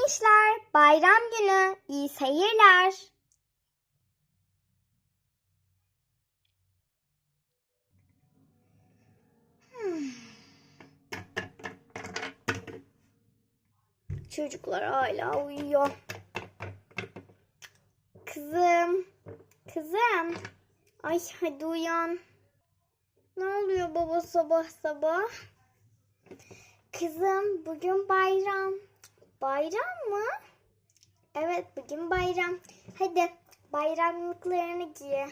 gençler, bayram günü. İyi seyirler. Hmm. Çocuklar hala uyuyor. Kızım, kızım. Ay hadi uyan. Ne oluyor baba sabah sabah? Kızım bugün bayram. Bayram mı? Evet bugün bayram. Hadi bayramlıklarını giy.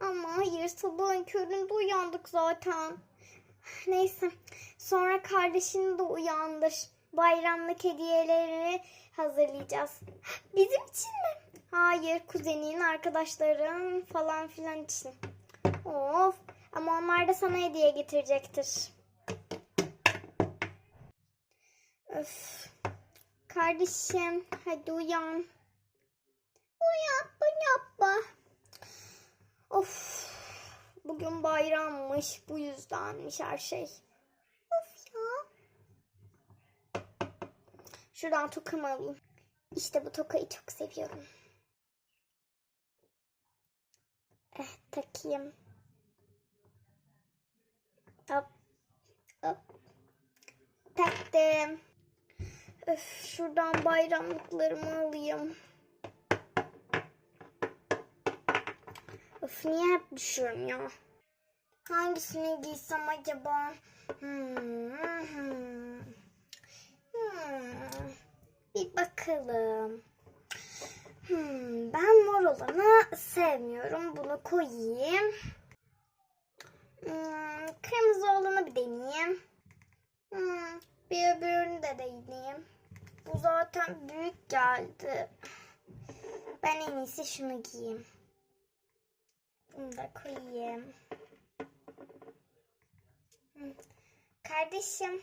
Ama hayır sabahın köründe uyandık zaten. Neyse sonra kardeşini de uyandır. Bayramlık hediyelerini hazırlayacağız. Bizim için mi? Hayır kuzenin, arkadaşların falan filan için. Of ama onlar da sana hediye getirecektir. Öf. Kardeşim hadi uyan. Uyan yapma. Of. Bugün bayrammış. Bu yüzdenmiş her şey. Of ya. Şuradan tokamı alayım. İşte bu tokayı çok seviyorum. Eh takayım. Hop. Hop. Taktım. Öf, şuradan bayramlıklarımı alayım. Öf niye hep düşüyorum ya? Hangisini giysem acaba? Hmm, hmm. Hmm. Bir bakalım. Hmm, ben mor olanı sevmiyorum. Bunu koyayım. Hmm, kırmızı olanı bir deneyeyim. Hmm, bir öbürünü de deneyeyim. Bu zaten büyük geldi. Ben en iyisi şunu giyeyim. Bunu da koyayım. Kardeşim,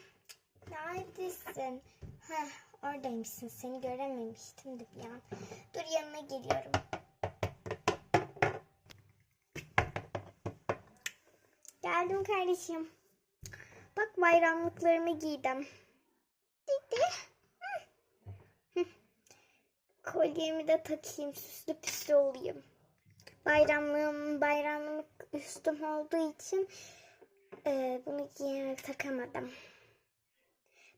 neredesin? Heh, oradaymışsın. Seni görememiştim de bir an. Dur yanına geliyorum. Geldim kardeşim. Bak bayramlıklarımı giydim. Kolyemi de takayım. Süslü püslü olayım. Bayramlığım, bayramlık üstüm olduğu için e, bunu giyemek takamadım.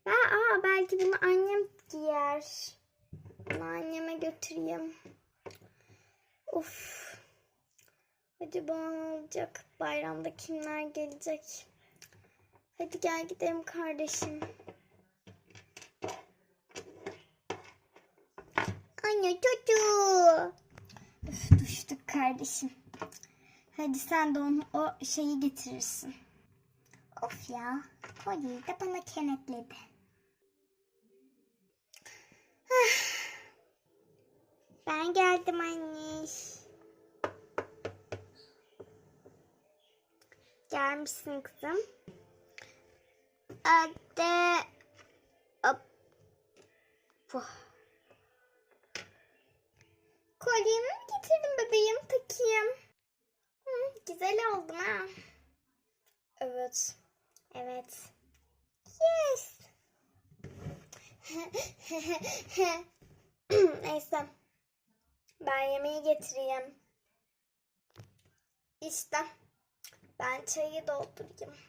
Ben, aa, belki bunu annem giyer. Bunu anneme götüreyim. Of. Acaba ne olacak? Bayramda kimler gelecek? Hadi gel gidelim kardeşim. Anne çocuğu. Üf, düştük kardeşim. Hadi sen de onu o şeyi getirirsin. Of ya. Kolyeyi de bana kenetledi. Ben geldim anne. Gelmişsin kızım. Hadi. Hop. Kolyemi mi getirdin bebeğim? Takayım. Hı, güzel oldum ha. Evet. Evet. Yes. Neyse. Ben yemeği getireyim. İşte. Ben çayı doldurayım.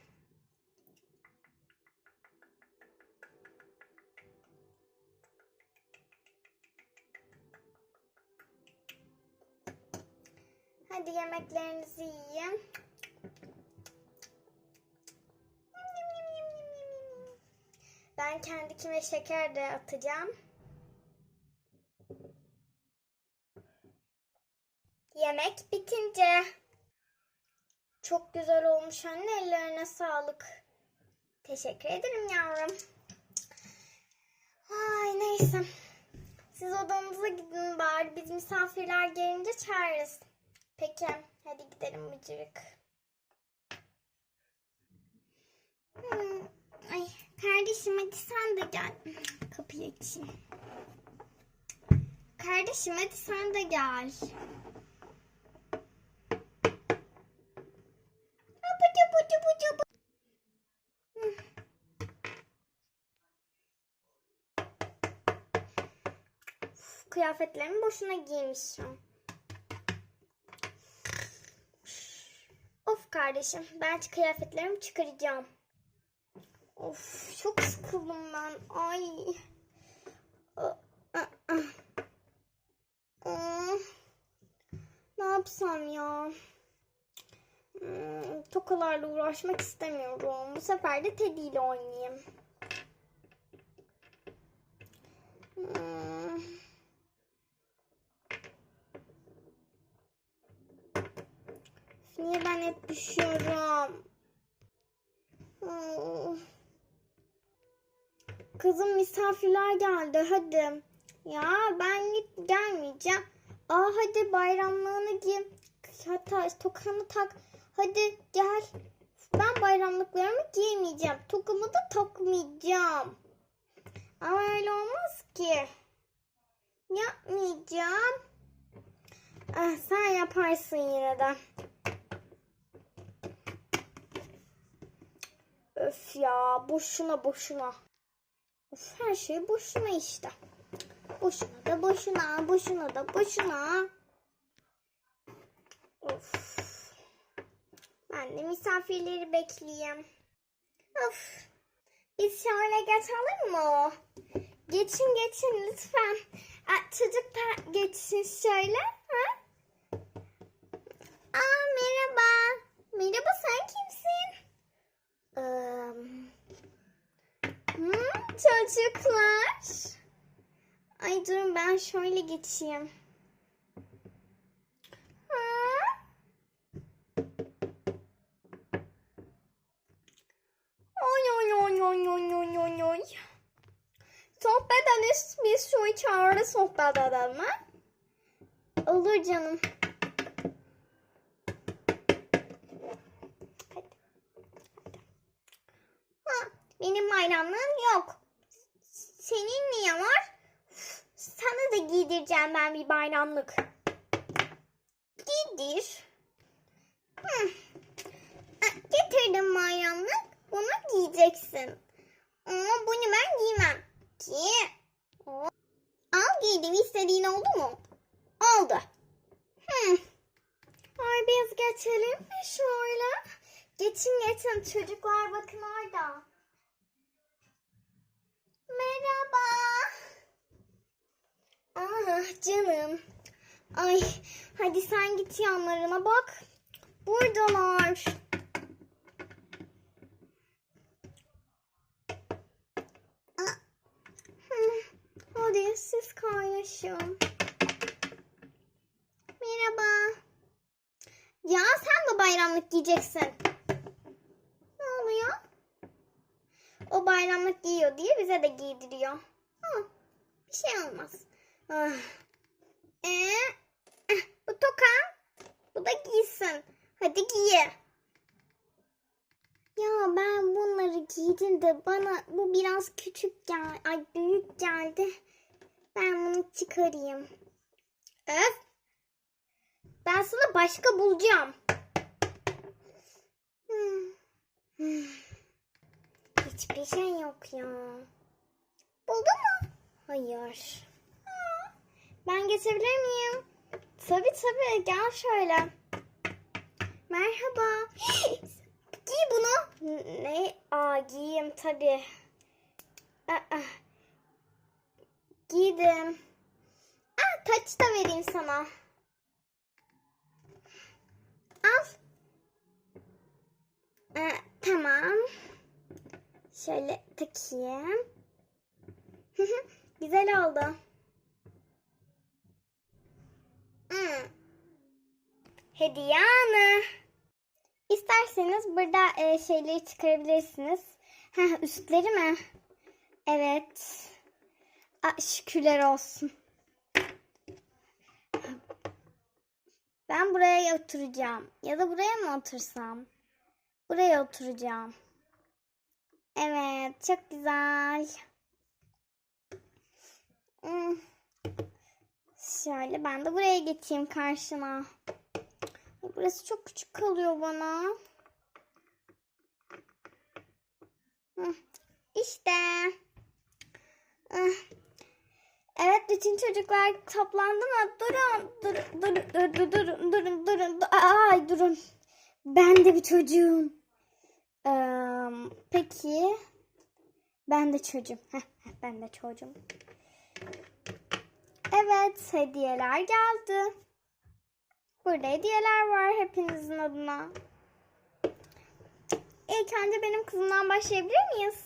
Hadi yemeklerinizi yiyin. Ben kendi kime şeker de atacağım. Yemek bitince. Çok güzel olmuş anne. Ellerine sağlık. Teşekkür ederim yavrum. Ay neyse. Siz odanıza gidin bari. Biz misafirler gelince çağırırız. Peki. Hadi gidelim Mıcırık. Hmm, Ay kardeşim hadi sen de gel. Kapıyı açayım. Kardeşim hadi sen de gel. Hı. kıyafetlerimi boşuna giymişim. Of kardeşim ben kıyafetlerimi çıkaracağım. Of çok sıkıldım ben. Ay. Ne yapsam ya? Tokalarla uğraşmak istemiyorum. Bu sefer de Teddy ile oynayayım. Hmm. Niye ben hep düşüyorum? Kızım misafirler geldi hadi. Ya ben git gelmeyeceğim. Aa hadi bayramlığını giy. Hatta tokanı tak. Hadi gel. Ben bayramlıklarımı giymeyeceğim. Tokamı da takmayacağım. Ama öyle olmaz ki. Yapmayacağım. Ah, sen yaparsın yine de. Öf ya boşuna boşuna. Of, her şey boşuna işte. Boşuna da boşuna, boşuna da boşuna. Of. Ben de misafirleri bekleyeyim. Of. Biz şöyle geçelim mi? Geçin geçin lütfen. Aa, çocuklar geçsin şöyle. Ha? Aa merhaba. Merhaba sen kimsin? Hmm, çocuklar. Ay durun ben şöyle geçeyim. Sohbet ederiz. Biz şu içeride sohbet edelim? Olur canım. Hadi. Ha, benim bayramlığım yok. Senin niye var? Sana da giydireceğim ben bir bayramlık. Giydir. Getirdim bayramlık. Bunu giyeceksin. Ama bunu ben giymem. Ki. Al giydim. İstediğin oldu mu? Oldu. Hı. Ay biz geçelim mi şöyle? Geçin geçin çocuklar bakın orada. Merhaba. Ah canım. Ay hadi sen git yanlarına bak. Buradalar. Ah, Hadi siz kaynaşın. Merhaba. Ya sen de bayramlık giyeceksin. Ne oluyor? O bayramlık giyiyor diye bize de giydiriyor. Ha, bir şey olmaz. Ah. Ee, eh, bu toka. Bu da giysin. Hadi giy. Ya ben bunları giydim de bana bu biraz küçük gel, ay büyük geldi. Ben bunu çıkarayım. Öf. Ben sana başka bulacağım. Hmm. Hmm. Hiçbir şey yok ya. Buldun mu? Hayır. Ben geçebilir miyim? Tabii tabii gel şöyle. Merhaba. Giy bunu. Ne? Aa giyeyim tabii. Aa, giydim. Aa, taç da vereyim sana. Al. Ee, tamam. Şöyle takayım. Güzel oldu. Hmm. Hediye anı. İsterseniz burada e, şeyleri çıkarabilirsiniz. Heh, üstleri mi? Evet. Aa, şükürler olsun. Ben buraya oturacağım. Ya da buraya mı otursam? Buraya oturacağım. Evet, çok güzel. Hmm. Şöyle ben de buraya geçeyim karşına. Burası çok küçük kalıyor bana. Hı, İşte. Ah. Evet bütün çocuklar toplandı mı? Durun. Dur, dur, dur, dur, durun, durun, durun. dur- Ay durun. Ben de bir çocuğum. Ee, peki. Ben de çocuğum. Ben de çocuğum. Evet hediyeler geldi. Burada hediyeler var hepinizin adına. İlk önce benim kızımdan başlayabilir miyiz?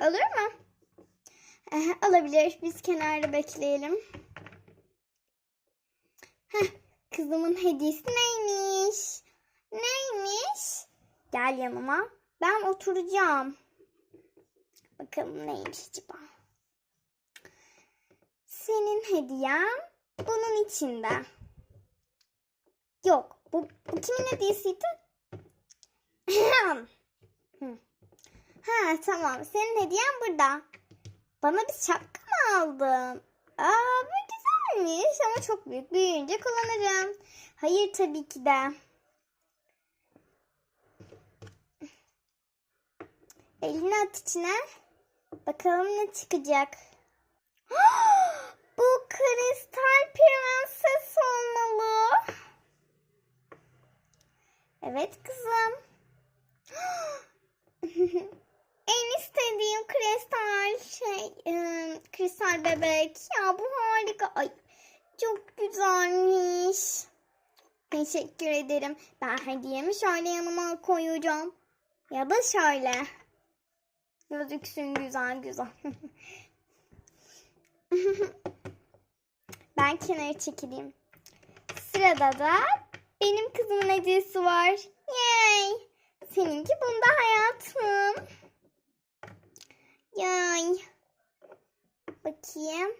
Olur mu? Eh, Olabilir. Biz kenarda bekleyelim. Heh, kızımın hediyesi neymiş? Neymiş? Gel yanıma. Ben oturacağım. Bakalım neymiş acaba? Senin hediyen bunun içinde. Yok. Bu, bu kimin hediyesiydi? Ha tamam. Senin hediyen burada. Bana bir şapka mı aldın? Aa bu güzelmiş ama çok büyük. Büyüyünce kullanırım. Hayır tabii ki de. Elini at içine. Bakalım ne çıkacak. bu kristal prenses olmalı. Evet kızım. en istediğim kristal şey, ıı, kristal bebek. Ya bu harika. Ay çok güzelmiş. Teşekkür ederim. Ben hediyemi şöyle yanıma koyacağım. Ya da şöyle. Gözüksün güzel güzel. ben kenara çekileyim. Sırada da benim kızımın hediyesi var. Yay! Seninki bunda hayatım. Yay. Bakayım.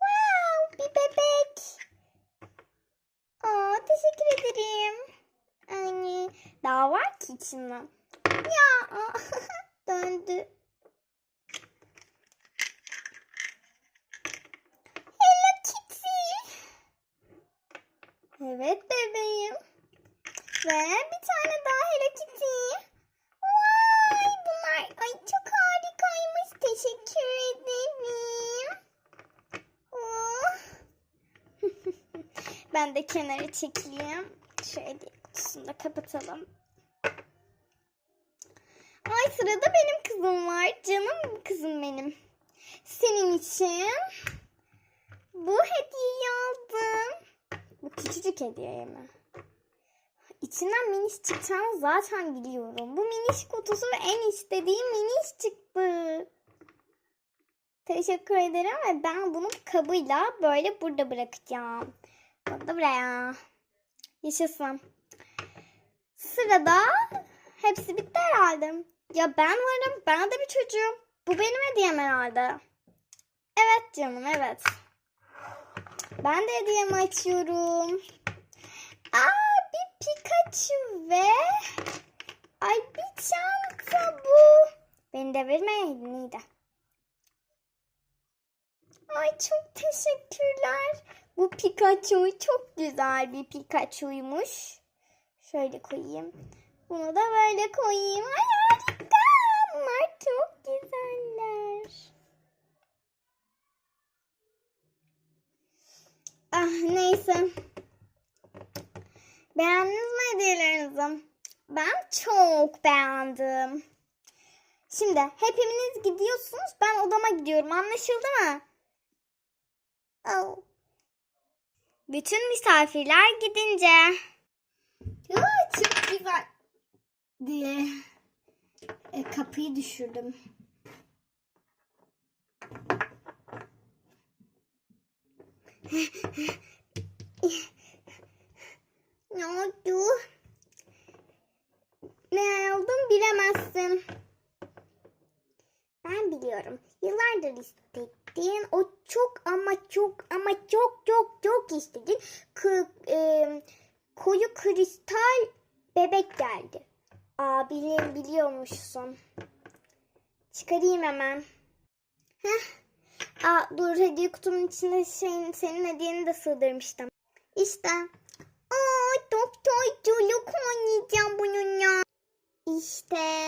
Wow, bir bebek. Aa, teşekkür ederim. Anne, daha var ki içinde. Ya, aa, döndü. Hello Kitty. Evet bebeğim. Ve bir tane daha Hello Kitty. Vay bunlar ay çok harikaymış. Teşekkür ederim. Oh. ben de kenara çekeyim. Şöyle kutusunu da kapatalım. Ay sırada benim kızım var. Canım kızım benim. Senin için bu hediyeyi aldım. Bu küçücük hediye mi? İçinden miniş çıkacağını zaten biliyorum. Bu miniş kutusu en istediğim miniş çıktı. Teşekkür ederim ve ben bunu kabıyla böyle burada bırakacağım. Bunu da buraya. Yaşasın. Sırada hepsi bitti herhalde. Ya ben varım. Ben de bir çocuğum. Bu benim hediyem herhalde. Evet canım evet. Ben de hediyemi açıyorum. Aa bir Pikachu ve ay bir çanta bu. Beni de vermeyeydin iyiydi. Ay çok teşekkürler. Bu Pikachu çok güzel bir Pikachu'ymuş. Şöyle koyayım. Bunu da böyle koyayım. Ay harika. Bunlar çok güzeller. Ah neyse. Beğendiniz mi hediyelerinizi? Ben çok beğendim. Şimdi hepiniz gidiyorsunuz. Ben odama gidiyorum. Anlaşıldı mı? Oh. Bütün misafirler gidince. Aa, çok güzel. Diye e, kapıyı düşürdüm. ne oldu? Ne aldım bilemezsin. Ben biliyorum. Yıllardır istediğin o çok ama çok ama çok çok çok istediğin kı, e, koyu kristal bebek geldi. Abinin biliyormuşsun. Çıkarayım hemen. Heh. Aa, dur hediye kutumun içinde şeyin, senin hediyeni de sığdırmıştım. İşte. Aa, doktor çocuk oynayacağım bununla. İşte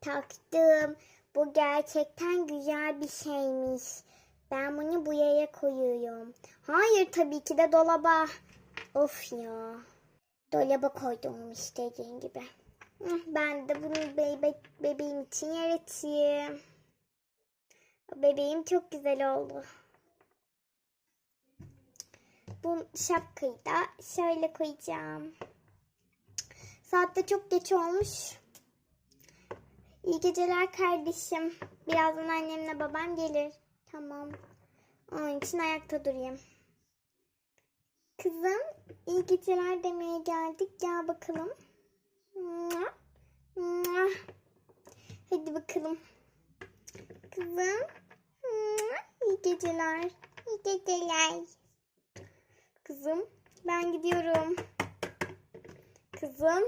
taktım. Bu gerçekten güzel bir şeymiş. Ben bunu buraya koyuyorum. Hayır tabii ki de dolaba. Of ya. Dolaba koydum işte dediğin gibi. Ben de bunu bebe bebeğim için yaratayım. Bebeğim çok güzel oldu. Bu şapkayı da şöyle koyacağım. Saat de çok geç olmuş. İyi geceler kardeşim. Birazdan annemle babam gelir. Tamam. Onun için ayakta durayım. Kızım iyi geceler demeye geldik. Gel bakalım. Hadi bakalım. Kızım. iyi geceler. İyi geceler. Kızım ben gidiyorum. Kızım.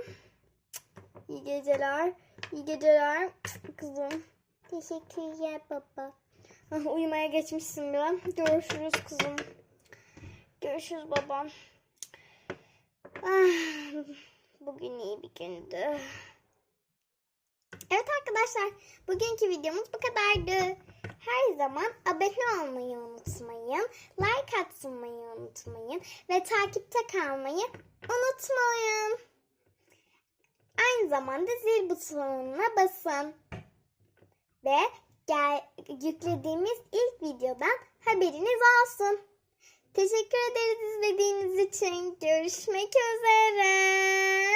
İyi geceler. İyi geceler. Kızım. Teşekkürler baba. Ah, Uyumaya geçmişsin bile. Görüşürüz kızım. Görüşürüz babam. Ah, bugün iyi bir gündü. Evet arkadaşlar, bugünkü videomuz bu kadardı. Her zaman abone olmayı unutmayın, like atmayı unutmayın ve takipte kalmayı unutmayın. Aynı zamanda zil butonuna basın. Ve gel, yüklediğimiz ilk videodan haberiniz olsun. Teşekkür ederiz izlediğiniz için. Görüşmek üzere.